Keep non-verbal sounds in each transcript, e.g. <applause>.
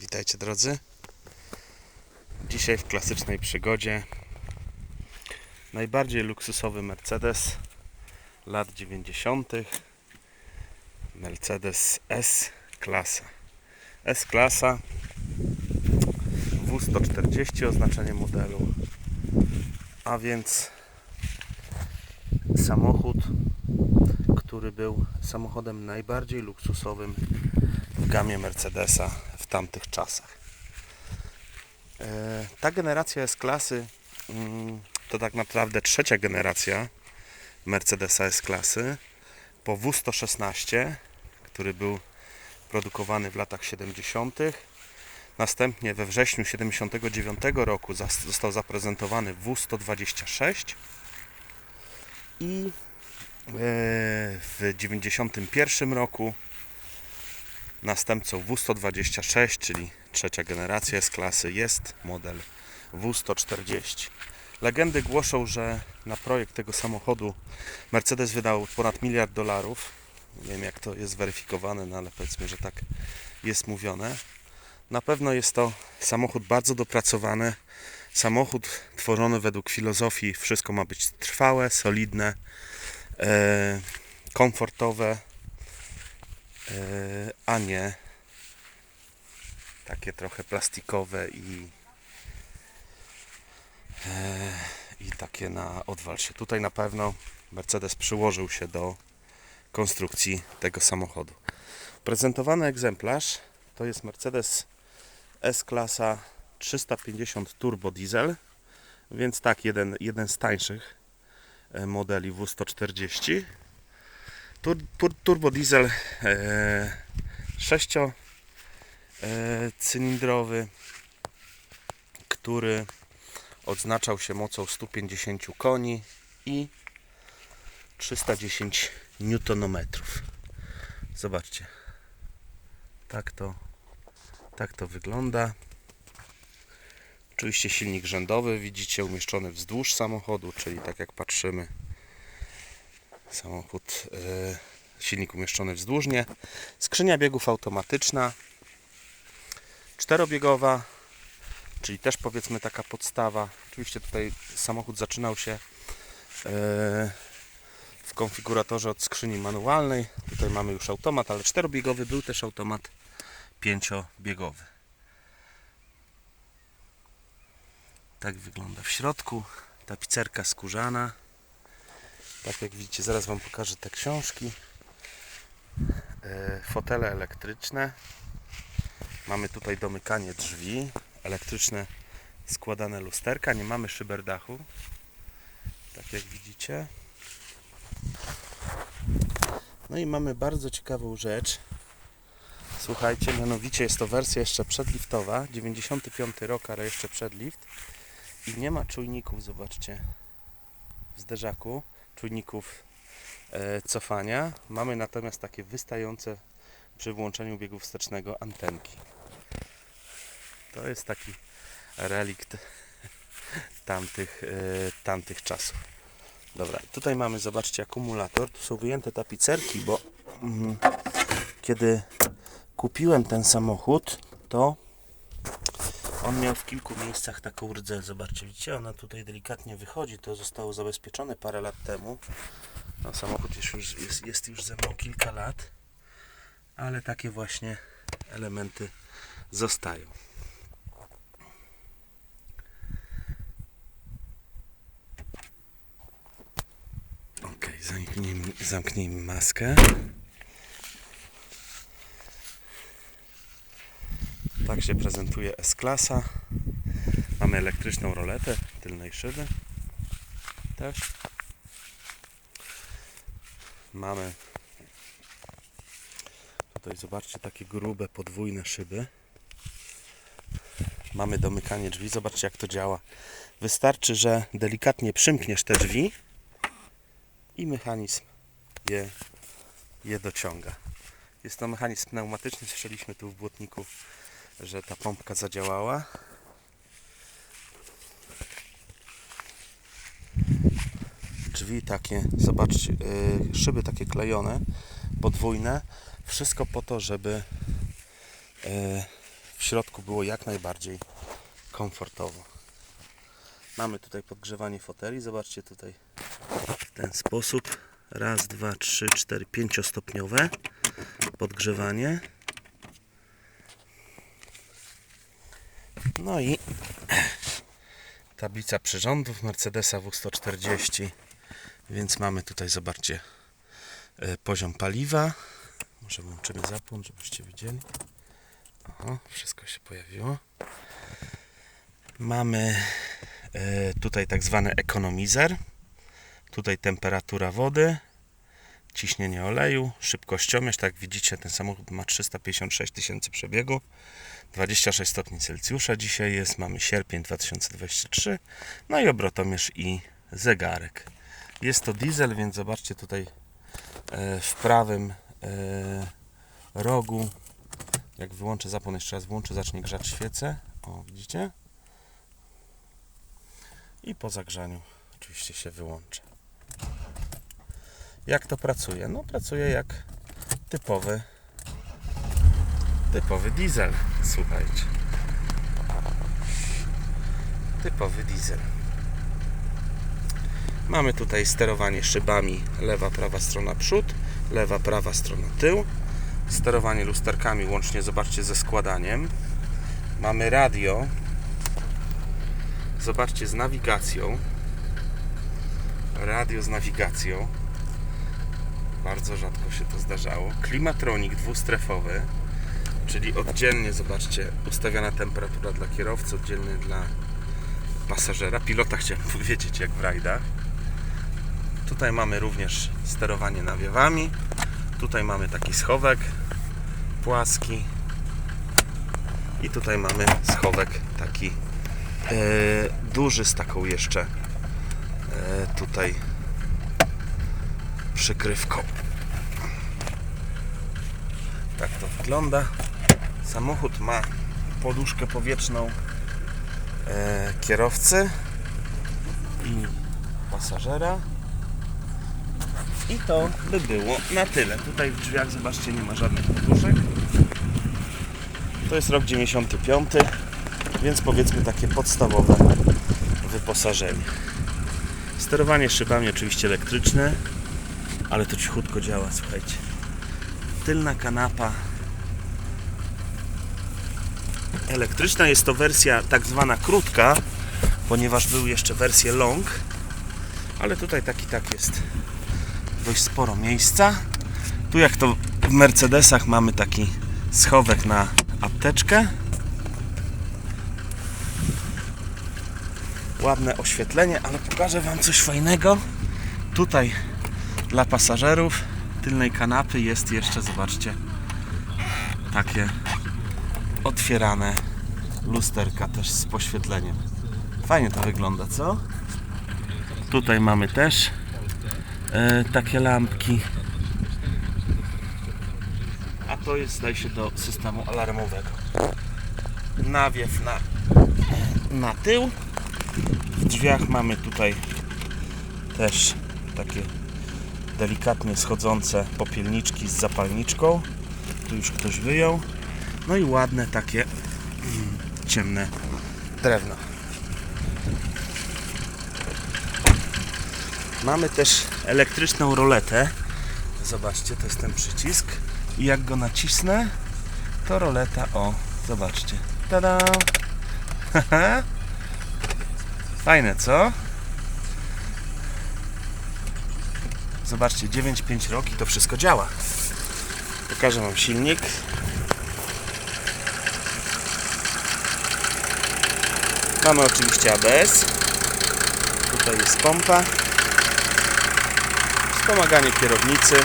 Witajcie drodzy. Dzisiaj w klasycznej przygodzie najbardziej luksusowy Mercedes lat 90. Mercedes S-klasa. S-klasa W140 oznaczenie modelu. A więc samochód, który był samochodem najbardziej luksusowym w gamie Mercedesa w tamtych czasach. E, Ta generacja S-klasy mm, to tak naprawdę trzecia generacja Mercedesa S-klasy po W116, który był produkowany w latach 70. Następnie we wrześniu 79 roku został zaprezentowany W126 i e, w 91 roku Następcą W126, czyli trzecia generacja z klasy, jest model W140. Legendy głoszą, że na projekt tego samochodu Mercedes wydał ponad miliard dolarów. Nie wiem jak to jest zweryfikowane, no ale powiedzmy, że tak jest mówione. Na pewno jest to samochód bardzo dopracowany. Samochód tworzony według filozofii wszystko ma być trwałe, solidne, e, komfortowe, a nie takie trochę plastikowe i e, i takie na odwal się. Tutaj na pewno Mercedes przyłożył się do konstrukcji tego samochodu. Prezentowany egzemplarz to jest Mercedes S-klasa 350 turbo diesel, więc tak, jeden, jeden z tańszych e, modeli W140. Tur, tur, turbo diesel e, 6 e, który odznaczał się mocą 150 koni i 310 Nm. Zobaczcie. Tak to, tak to wygląda. Oczywiście silnik rzędowy widzicie umieszczony wzdłuż samochodu, czyli tak jak patrzymy samochód e, silnik umieszczony wzdłużnie. Skrzynia biegów automatyczna, czterobiegowa, czyli też powiedzmy taka podstawa. Oczywiście tutaj samochód zaczynał się e, w konfiguratorze od skrzyni manualnej. Tutaj mamy już automat, ale czterobiegowy był też automat pięciobiegowy. Tak wygląda w środku. Tapicerka skórzana. Tak jak widzicie, zaraz Wam pokażę te książki. E, Fotele elektryczne. Mamy tutaj domykanie drzwi. Elektryczne składane lusterka. Nie mamy szyberdachu. Tak jak widzicie. No i mamy bardzo ciekawą rzecz. Słuchajcie, mianowicie jest to wersja jeszcze przedliftowa. 95 rok, ale jeszcze przedlift. I nie ma czujników, zobaczcie, w zderzaku. Czujników e, cofania. Mamy natomiast takie wystające przy włączeniu biegu wstecznego antenki. To jest taki relikt <laughs> tamtych, e, tamtych czasów. Dobra, tutaj mamy, zobaczcie, akumulator. Tu są wyjęte tapicerki, bo mm, kiedy kupiłem ten samochód, to on miał w kilku miejscach taką rdzę. Zobaczcie, widzicie, ona tutaj delikatnie wychodzi. To zostało zabezpieczone parę lat temu. No, samochód jest już, jest, jest już ze mną kilka lat, ale takie właśnie elementy zostają. Ok, zamknijmy, zamknijmy maskę. Tak się prezentuje S-klasa. Mamy elektryczną roletę tylnej szyby. Też. Mamy tutaj zobaczcie takie grube podwójne szyby. Mamy domykanie drzwi. Zobaczcie jak to działa. Wystarczy, że delikatnie przymkniesz te drzwi i mechanizm je, je dociąga. Jest to mechanizm pneumatyczny. Słyszeliśmy tu w błotniku, że ta pompka zadziałała. Drzwi takie, zobaczcie, yy, szyby takie klejone, podwójne. Wszystko po to, żeby yy, w środku było jak najbardziej komfortowo. Mamy tutaj podgrzewanie foteli. Zobaczcie tutaj w ten sposób. Raz, dwa, trzy, cztery, pięciostopniowe podgrzewanie. No i tablica przyrządów Mercedesa W140. Więc mamy tutaj, zobaczcie, e, poziom paliwa. Może włączymy zapłon, żebyście widzieli. Oho, wszystko się pojawiło. Mamy e, tutaj tak zwany ekonomizer. Tutaj temperatura wody, ciśnienie oleju, szybkościomierz. Tak jak widzicie, ten samochód ma 356 tysięcy przebiegu. 26 stopni Celsjusza dzisiaj jest, mamy sierpień 2023. No i obrotomierz i zegarek. Jest to diesel, więc zobaczcie tutaj e, w prawym e, rogu. Jak wyłączę zapłon, jeszcze raz włączę, zacznie grzać świecę. O, widzicie? I po zagrzaniu oczywiście się wyłączy. Jak to pracuje? No pracuje jak typowy typowy diesel. Słuchajcie. Typowy diesel. Mamy tutaj sterowanie szybami lewa, prawa strona przód, lewa, prawa strona tył. Sterowanie lusterkami łącznie, zobaczcie, ze składaniem. Mamy radio. Zobaczcie, z nawigacją. Radio z nawigacją. Bardzo rzadko się to zdarzało. Klimatronik dwustrefowy, czyli oddzielnie, zobaczcie, ustawiana temperatura dla kierowcy, oddzielnie dla pasażera. Pilota chciałem <laughs> powiedzieć, jak w rajdach. Tutaj mamy również sterowanie nawiewami. Tutaj mamy taki schowek płaski. I tutaj mamy schowek taki e, duży z taką jeszcze e, tutaj przykrywką. Tak to wygląda. Samochód ma poduszkę powietrzną e, kierowcy i pasażera. I to by było na tyle. Tutaj w drzwiach, zobaczcie, nie ma żadnych poduszek. To jest rok 95, więc powiedzmy takie podstawowe wyposażenie. Sterowanie szybami oczywiście elektryczne, ale to cichutko działa, słuchajcie. Tylna kanapa elektryczna. Jest to wersja tak zwana krótka, ponieważ były jeszcze wersje long, ale tutaj taki tak jest dość sporo miejsca. Tu jak to w Mercedesach mamy taki schowek na apteczkę. Ładne oświetlenie, ale pokażę Wam coś fajnego. Tutaj dla pasażerów tylnej kanapy jest jeszcze, zobaczcie, takie otwierane lusterka też z poświetleniem. Fajnie to wygląda, co? Tutaj mamy też e, takie lampki. A to jest, zdaje się, do systemu alarmowego. Nawiew na, na tył. W drzwiach mamy tutaj też takie delikatnie schodzące popielniczki z zapalniczką. Tu już ktoś wyjął. No i ładne takie mm, ciemne drewno. Mamy też elektryczną roletę. Zobaczcie, to jest ten przycisk. I jak go nacisnę, to roleta, o, zobaczcie. Tada! <laughs> Fajne, co? Zobaczcie, 9,5 roki to wszystko działa. Pokażę Wam silnik. Mamy oczywiście ABS. Tutaj jest pompa. Wspomaganie kierownicy.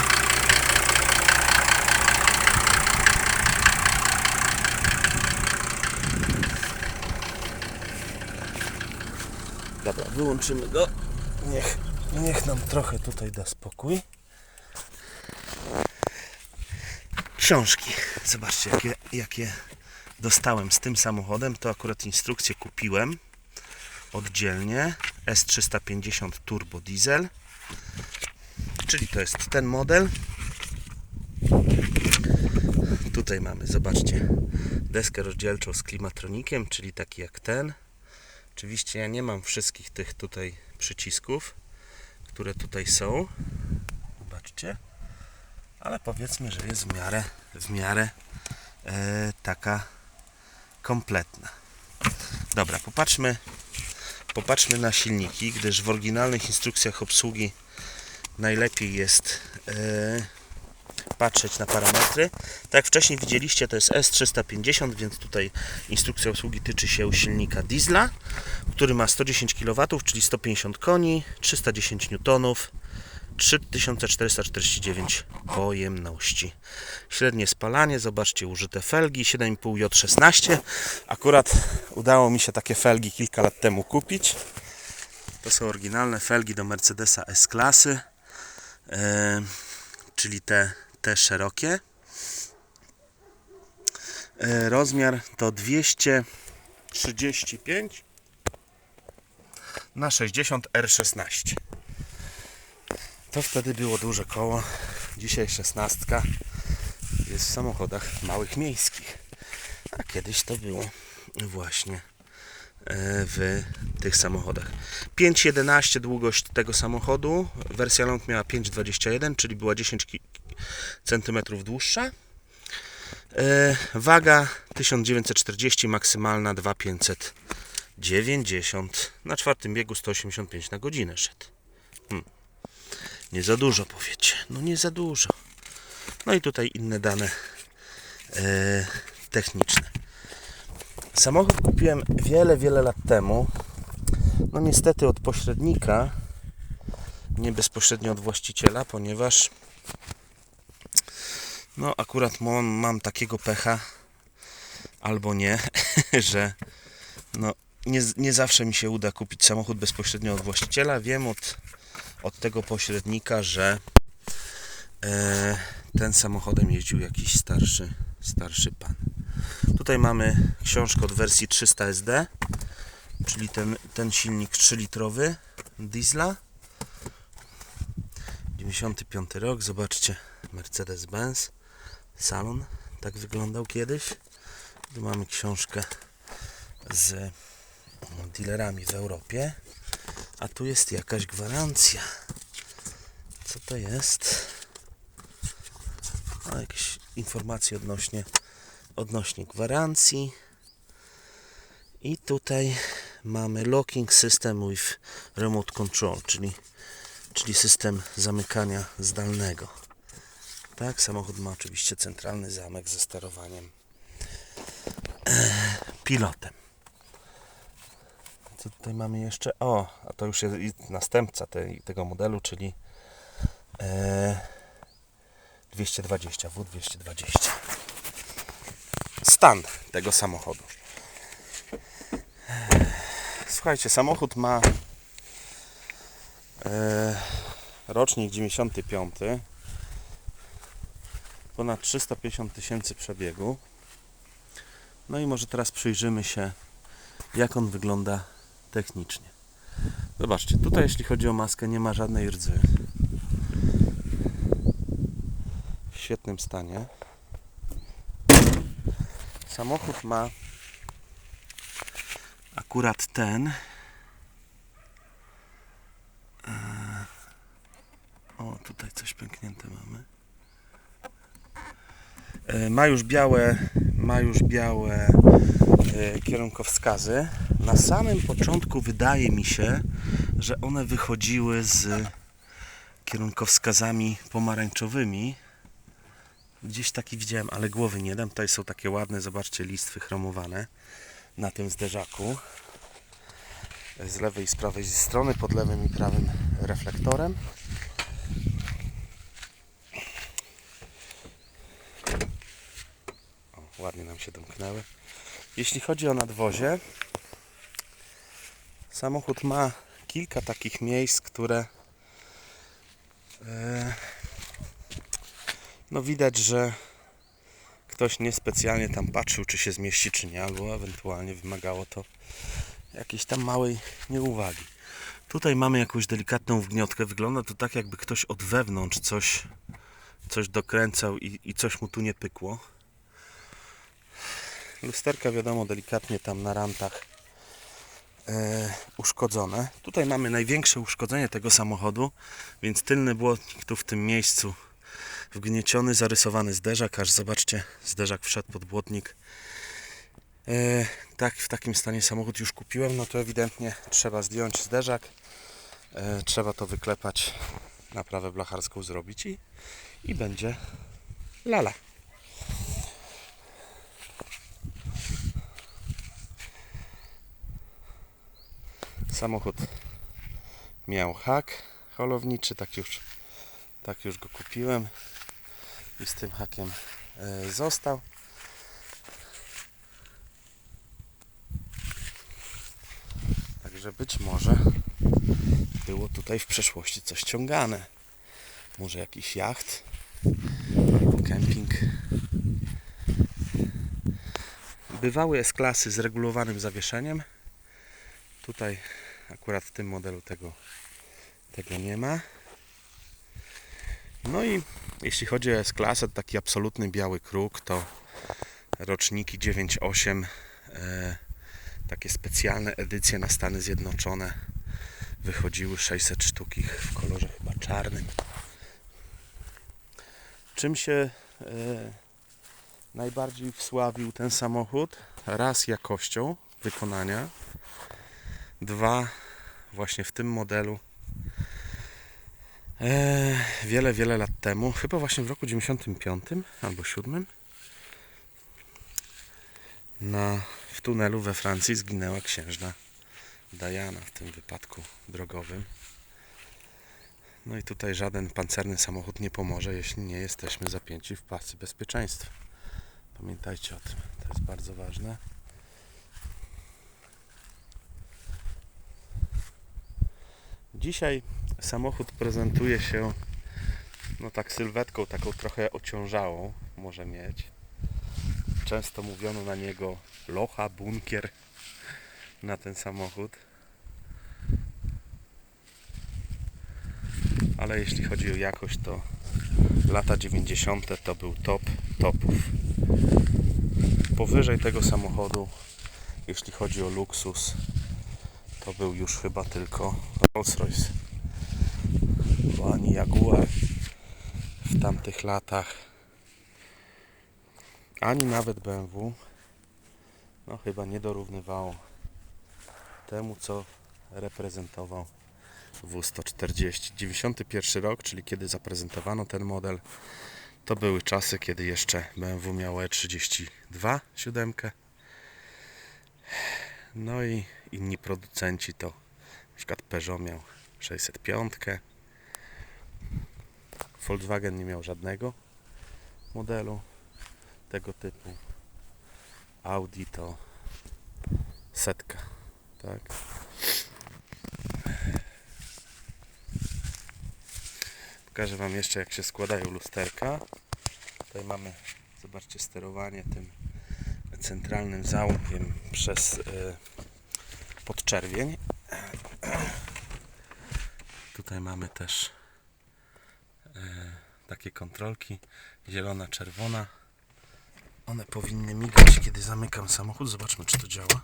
Dobra, wyłączymy go. Niech, niech nam trochę tutaj da spokój. Książki. Zobaczcie, jakie, jakie dostałem z tym samochodem. To akurat instrukcję kupiłem oddzielnie. S350 Turbo Diesel. Czyli to jest ten model. Tutaj mamy, zobaczcie, deskę rozdzielczą z klimatronikiem, czyli taki jak ten. Oczywiście ja nie mam wszystkich tych tutaj przycisków, które tutaj są. Zobaczcie. Ale powiedzmy, że jest w miarę, w miarę e, taka kompletna. Dobra, popatrzmy, popatrzmy na silniki, gdyż w oryginalnych instrukcjach obsługi najlepiej jest e, patrzeć na parametry. Tak jak wcześniej widzieliście, to jest S350, więc tutaj instrukcja obsługi tyczy się silnika diesla, który ma 110 kW, czyli 150 koni, 310 N, 3449 pojemności. Średnie spalanie, zobaczcie, użyte felgi 7,5 J16. Akurat udało mi się takie felgi kilka lat temu kupić. To są oryginalne felgi do Mercedesa S-klasy, e, czyli te, te szerokie. E, rozmiar to 235 na 60 R16. To wtedy było duże koło. Dzisiaj 16 jest w samochodach małych miejskich. A kiedyś to było właśnie e, w tych samochodach. 5,11 długość tego samochodu. Wersja long miała 5,21, czyli była 10 cm dłuższa. E, Waga 1940, maksymalna 2590. Na czwartym biegu 185 na godzinę szedł. Nie za dużo powiecie. No nie za dużo. No i tutaj inne dane e, techniczne. Samochód kupiłem wiele, wiele lat temu. No niestety od pośrednika, nie bezpośrednio od właściciela, ponieważ no akurat mam, mam takiego pecha albo nie, <laughs> że no nie, nie zawsze mi się uda kupić samochód bezpośrednio od właściciela. Wiem od, od tego pośrednika, że e, ten samochodem jeździł jakiś starszy, starszy pan. Tutaj mamy książkę od wersji 300 SD, czyli ten, ten silnik 3-litrowy diesla. 95 rok, zobaczcie, Mercedes-Benz, salon, tak wyglądał kiedyś. Tu mamy książkę z dealerami w Europie, a tu jest jakaś gwarancja. Co to jest? A, jakieś informacje odnośnie, odnośnie gwarancji. I tutaj mamy locking system with remote control, czyli, czyli system zamykania zdalnego. Tak, samochód ma oczywiście centralny zamek ze sterowaniem e, pilotem. Co tutaj mamy jeszcze? O, a to już jest następca tego modelu, czyli e, 220, W220. Stan tego samochodu. Słuchajcie, samochód ma e, rocznik 95, ponad 350 tysięcy przebiegu. No i może teraz przyjrzymy się, jak on wygląda technicznie. Zobaczcie, tutaj jeśli chodzi o maskę nie ma żadnej rdzy. W świetnym stanie. Samochód ma akurat ten. e, O, tutaj coś pęknięte mamy. E, Ma już białe, ma już białe kierunkowskazy. Na samym początku wydaje mi się, że one wychodziły z kierunkowskazami pomarańczowymi. Gdzieś taki widziałem, ale głowy nie dam. Tutaj są takie ładne, zobaczcie, listwy chromowane na tym zderzaku. Z lewej i z prawej strony, pod lewym i prawym reflektorem. O, ładnie nam się domknęły. Jeśli chodzi o nadwozie, samochód ma kilka takich miejsc, które e, no widać, że ktoś niespecjalnie tam patrzył, czy się zmieści, czy nie, albo ewentualnie wymagało to jakiejś tam małej nieuwagi. Tutaj mamy jakąś delikatną wgniotkę. Wygląda to tak, jakby ktoś od wewnątrz coś, coś dokręcał i, i coś mu tu nie pykło. Lusterka wiadomo delikatnie tam na rantach e, uszkodzone. Tutaj mamy największe uszkodzenie tego samochodu, więc tylny błotnik tu w tym miejscu wgnieciony, zarysowany zderzak, aż zobaczcie, zderzak wszedł pod błotnik. E, tak, w takim stanie samochód już kupiłem, no to ewidentnie trzeba zdjąć zderzak, e, trzeba to wyklepać, naprawę blacharską zrobić i, i będzie lala. Samochód miał hak holowniczy, tak już, tak już go kupiłem i z tym hakiem e, został. Także być może było tutaj w przeszłości coś ciągane. Może jakiś jacht, kemping. Bywały S-klasy z regulowanym zawieszeniem. Tutaj akurat w tym modelu tego, tego nie ma. No i jeśli chodzi o S-klasę, taki absolutny biały kruk to roczniki 9.8 e, takie specjalne edycje na Stany Zjednoczone wychodziły 600 sztuk ich w kolorze chyba czarnym. Czym się e, najbardziej wsławił ten samochód? Raz jakością wykonania, dwa właśnie w tym modelu e, wiele, wiele lat temu, chyba właśnie w roku 95 albo 7 na, w tunelu we Francji zginęła księżna Diana w tym wypadku drogowym. No i tutaj żaden pancerny samochód nie pomoże, jeśli nie jesteśmy zapięci w pasy bezpieczeństwa. Pamiętajcie o tym, to jest bardzo ważne. Dzisiaj samochód prezentuje się no tak sylwetką taką trochę ociążałą może mieć. Często mówiono na niego locha, bunkier na ten samochód. Ale jeśli chodzi o jakość, to lata 90. to był top topów. Powyżej tego samochodu, jeśli chodzi o luksus, to był już chyba tylko Rolls-Royce. Bo ani Jaguar w tamtych latach, ani nawet BMW, no chyba nie dorównywało temu, co reprezentował W140. 91 rok, czyli kiedy zaprezentowano ten model, to były czasy, kiedy jeszcze BMW miało E32 siódemkę. No i inni producenci to na przykład Peugeot miał 605. Volkswagen nie miał żadnego modelu tego typu. Audi to setka, tak? Pokażę Wam jeszcze jak się składają lusterka. Tutaj mamy, zobaczcie, sterowanie tym centralnym załkiem przez y, podczerwień. Tutaj mamy też y, takie kontrolki zielona, czerwona. One powinny migać, kiedy zamykam samochód. Zobaczmy, czy to działa.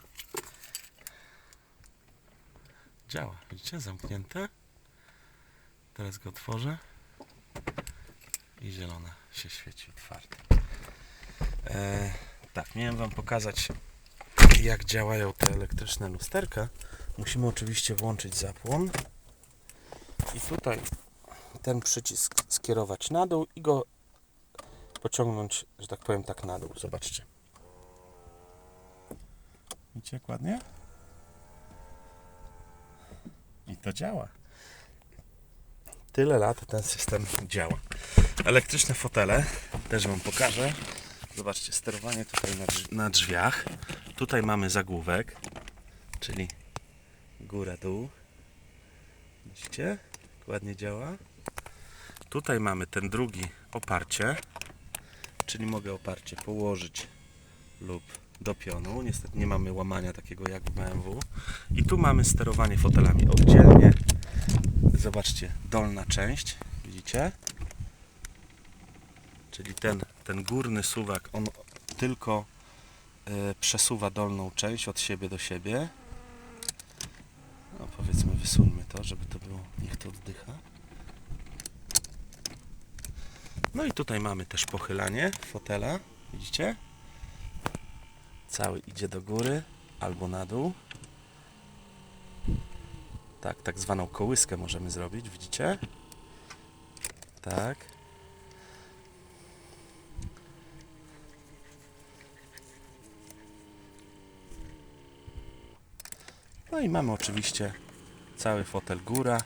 Działa. Widzicie? Zamknięte. Teraz go otworzę. I zielona się świeci otwarte. E, tak, miałem Wam pokazać, jak działają te elektryczne lusterka. Musimy oczywiście włączyć zapłon. I tutaj ten przycisk skierować na dół i go pociągnąć, że tak powiem, tak na dół. Zobaczcie. Widzicie jak ładnie? I to działa. Tyle lat ten system działa. Elektryczne fotele też Wam pokażę. Zobaczcie, sterowanie tutaj na, na drzwiach. Tutaj mamy zagłówek, czyli góra, dół. Widzicie? Ładnie działa. Tutaj mamy ten drugi oparcie, czyli mogę oparcie położyć lub do pionu. Niestety nie mamy łamania takiego jak w BMW. I tu mamy sterowanie fotelami oddzielnie. Zobaczcie, dolna część, widzicie? Czyli ten, ten górny suwak, on tylko e, przesuwa dolną część od siebie do siebie. No powiedzmy wysuńmy to, żeby to było, niech to oddycha. No i tutaj mamy też pochylanie fotela, widzicie? Cały idzie do góry albo na dół. Tak, tak zwaną kołyskę możemy zrobić, widzicie? Tak. No i mamy oczywiście cały fotel góra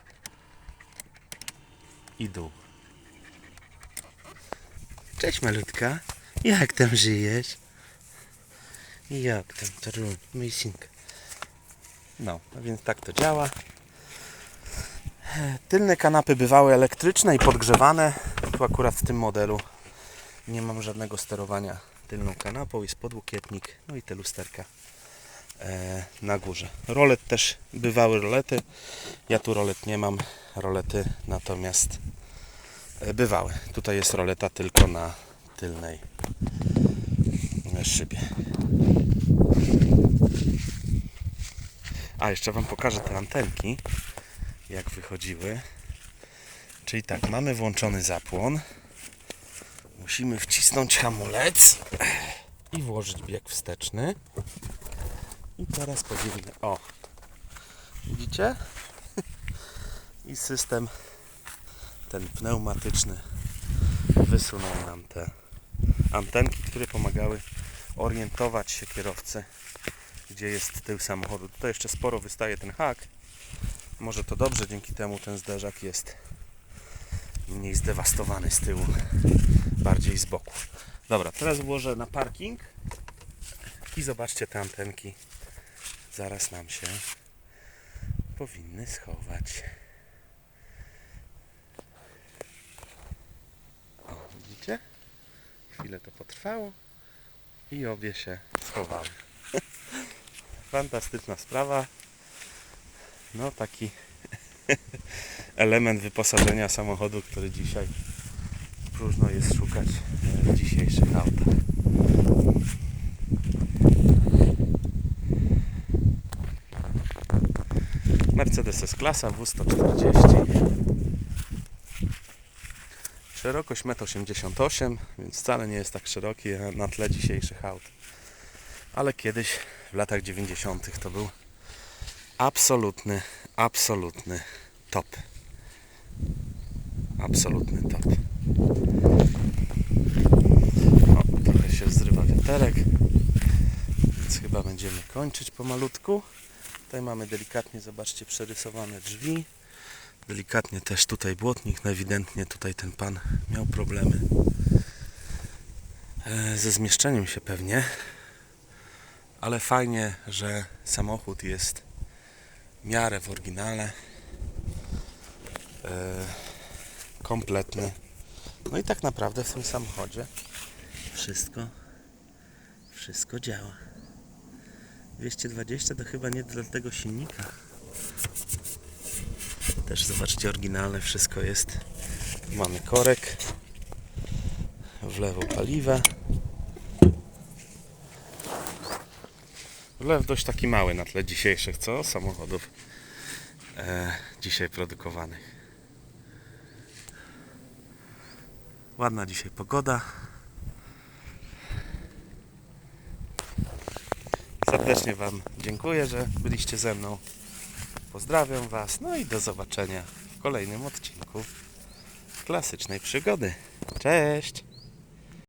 i dół. Cześć malutka, jak tam żyjesz? Jak tam to robi, synk? No, a więc tak to działa. Tylne kanapy bywały elektryczne i podgrzewane. Tu akurat w tym modelu nie mam żadnego sterowania tylną kanapą. Jest podłokietnik, no i te lusterka na górze. Rolet też bywały rolety. Ja tu rolet nie mam. Rolety natomiast e, bywały. Tutaj jest roleta tylko na tylnej e, szybie. A jeszcze Wam pokażę te antenki, jak wychodziły. Czyli tak, mamy włączony zapłon. Musimy wcisnąć hamulec i włożyć bieg wsteczny. I teraz powinny. O! Widzicie? I system ten pneumatyczny wysunął nam te antenki, które pomagały orientować się kierowcy, gdzie jest tył samochodu. Tutaj jeszcze sporo wystaje ten hak. Może to dobrze, dzięki temu ten zderzak jest mniej zdewastowany z tyłu, bardziej z boku. Dobra, teraz włożę na parking i zobaczcie te antenki. Zaraz nam się powinny schować. O, widzicie? Chwilę to potrwało i obie się schowały. <laughs> Fantastyczna sprawa. No taki <laughs> element wyposażenia samochodu, który dzisiaj próżno jest szukać e, w dzisiejszych autach. Mercedes S-klasa W140 Szerokość 1,88 m, więc wcale nie jest tak szeroki na tle dzisiejszych aut. Ale kiedyś, w latach 90. to był absolutny, absolutny top. Absolutny top. O, trochę się zrywa wiaterek, więc chyba będziemy kończyć pomalutku. Tutaj mamy delikatnie, zobaczcie, przerysowane drzwi. Delikatnie też tutaj błotnik, no ewidentnie tutaj ten pan miał problemy e, ze zmieszczeniem się pewnie. Ale fajnie, że samochód jest w miarę w oryginale. E, kompletny. No i tak naprawdę w tym samochodzie wszystko wszystko działa. 220 to chyba nie dla tego silnika. Też zobaczcie, oryginalne wszystko jest. Mamy korek. W lewo paliwa. Wlew dość taki mały na tle dzisiejszych, co? Samochodów e, dzisiaj produkowanych. Ładna dzisiaj pogoda. Serdecznie Wam dziękuję, że byliście ze mną. Pozdrawiam Was, no i do zobaczenia w kolejnym odcinku klasycznej przygody. Cześć!